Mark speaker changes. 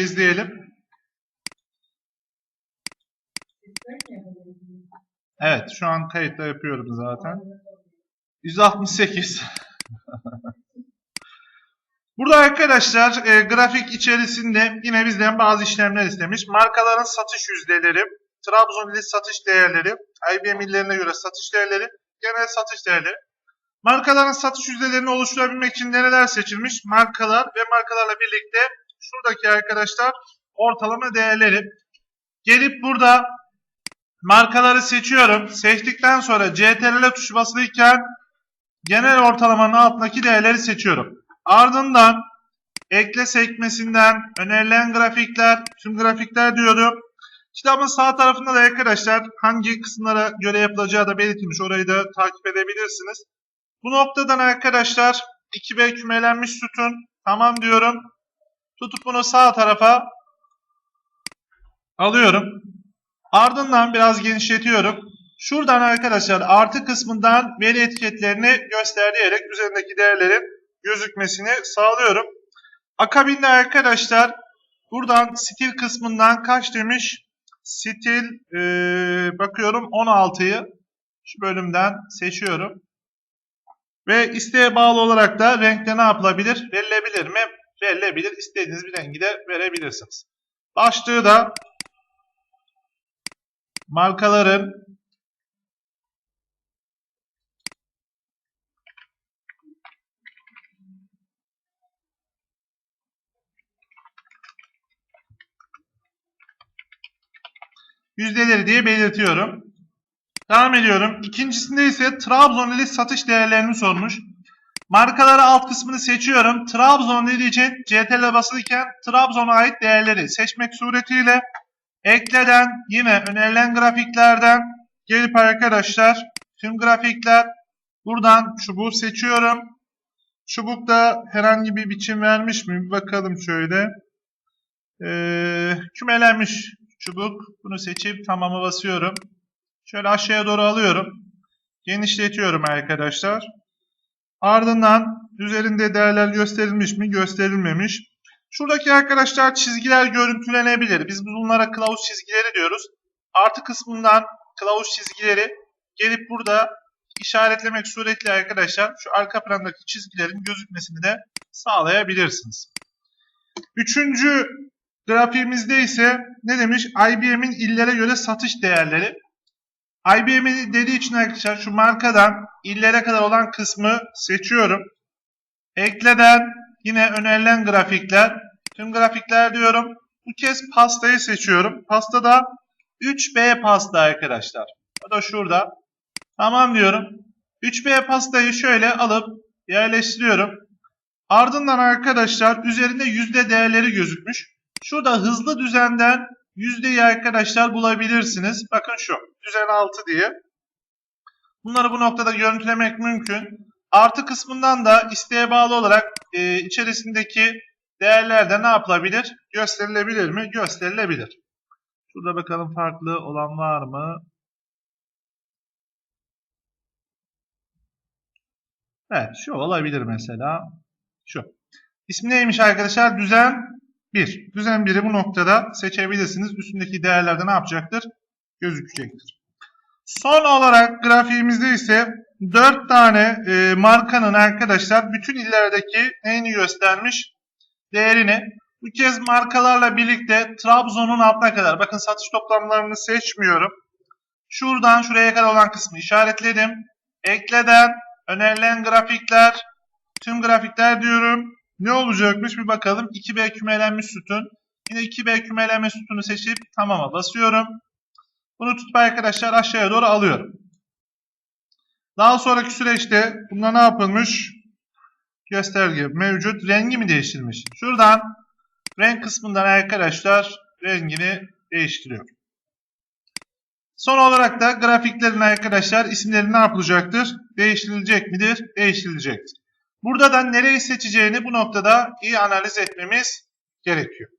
Speaker 1: izleyelim. Evet şu an kayıtta yapıyorum zaten. 168. Burada arkadaşlar e, grafik içerisinde yine bizden bazı işlemler istemiş. Markaların satış yüzdeleri, Trabzon ili satış değerleri, IBM illerine göre satış değerleri, genel satış değerleri. Markaların satış yüzdelerini oluşturabilmek için nereler seçilmiş? Markalar ve markalarla birlikte şuradaki arkadaşlar ortalama değerleri. Gelip burada markaları seçiyorum. Seçtikten sonra CTRL tuşu basılıyken genel ortalamanın altındaki değerleri seçiyorum. Ardından ekle sekmesinden önerilen grafikler, tüm grafikler diyorum. Kitabın sağ tarafında da arkadaşlar hangi kısımlara göre yapılacağı da belirtilmiş. Orayı da takip edebilirsiniz. Bu noktadan arkadaşlar 2B kümelenmiş sütun tamam diyorum. Tutup bunu sağ tarafa alıyorum. Ardından biraz genişletiyorum. Şuradan arkadaşlar artı kısmından veri etiketlerini göster diyerek üzerindeki değerlerin gözükmesini sağlıyorum. Akabinde arkadaşlar buradan stil kısmından kaç demiş? Stil ee, bakıyorum 16'yı şu bölümden seçiyorum. Ve isteğe bağlı olarak da renkte ne yapılabilir? Verilebilir mi? Verilebilir. İstediğiniz bir rengi de verebilirsiniz. Başlığı da markaların yüzdeleri diye belirtiyorum. Devam ediyorum. İkincisinde ise Trabzon ili satış değerlerini sormuş. Markaları alt kısmını seçiyorum. Trabzon dediği için CTRL basılırken Trabzon'a ait değerleri seçmek suretiyle ekleden yine önerilen grafiklerden gelip arkadaşlar tüm grafikler buradan çubuğu seçiyorum. Çubukta herhangi bir biçim vermiş mi? Bir bakalım şöyle. Ee, kümelenmiş çubuk. Bunu seçip tamama basıyorum. Şöyle aşağıya doğru alıyorum. Genişletiyorum arkadaşlar. Ardından üzerinde değerler gösterilmiş mi? Gösterilmemiş. Şuradaki arkadaşlar çizgiler görüntülenebilir. Biz bunlara kılavuz çizgileri diyoruz. Artı kısmından kılavuz çizgileri gelip burada işaretlemek suretiyle arkadaşlar şu arka plandaki çizgilerin gözükmesini de sağlayabilirsiniz. Üçüncü grafiğimizde ise ne demiş? IBM'in illere göre satış değerleri. IBM'in dediği için arkadaşlar şu markadan illere kadar olan kısmı seçiyorum. Ekleden yine önerilen grafikler. Tüm grafikler diyorum. Bu kez pastayı seçiyorum. Pastada 3B pasta arkadaşlar. O da şurada. Tamam diyorum. 3B pastayı şöyle alıp yerleştiriyorum. Ardından arkadaşlar üzerinde yüzde değerleri gözükmüş. Şurada hızlı düzenden yüzdeyi arkadaşlar bulabilirsiniz. Bakın şu. Düzen 6 diye. Bunları bu noktada görüntülemek mümkün. Artı kısmından da isteğe bağlı olarak e, içerisindeki değerler de ne yapılabilir? Gösterilebilir mi? Gösterilebilir. Şurada bakalım farklı olan var mı? Evet şu olabilir mesela. Şu. İsmi neymiş arkadaşlar? Düzen 1. Düzen 1'i bu noktada seçebilirsiniz. Üstündeki değerlerde ne yapacaktır? Gözükecektir. Son olarak grafiğimizde ise 4 tane e, markanın arkadaşlar bütün illerdeki neyini göstermiş? Değerini. Bu kez markalarla birlikte Trabzon'un altına kadar. Bakın satış toplamlarını seçmiyorum. Şuradan şuraya kadar olan kısmı işaretledim. Ekleden, önerilen grafikler, tüm grafikler diyorum. Ne olacakmış bir bakalım. 2B kümelenmiş sütun. Yine 2B kümelenmiş sütunu seçip tamama basıyorum. Bunu tutup arkadaşlar aşağıya doğru alıyorum. Daha sonraki süreçte bunda ne yapılmış? Gösterge mevcut. Rengi mi değiştirmiş? Şuradan renk kısmından arkadaşlar rengini değiştiriyorum. Son olarak da grafiklerin arkadaşlar isimleri ne yapılacaktır? Değiştirilecek midir? Değiştirilecektir. Burada da nereyi seçeceğini bu noktada iyi analiz etmemiz gerekiyor.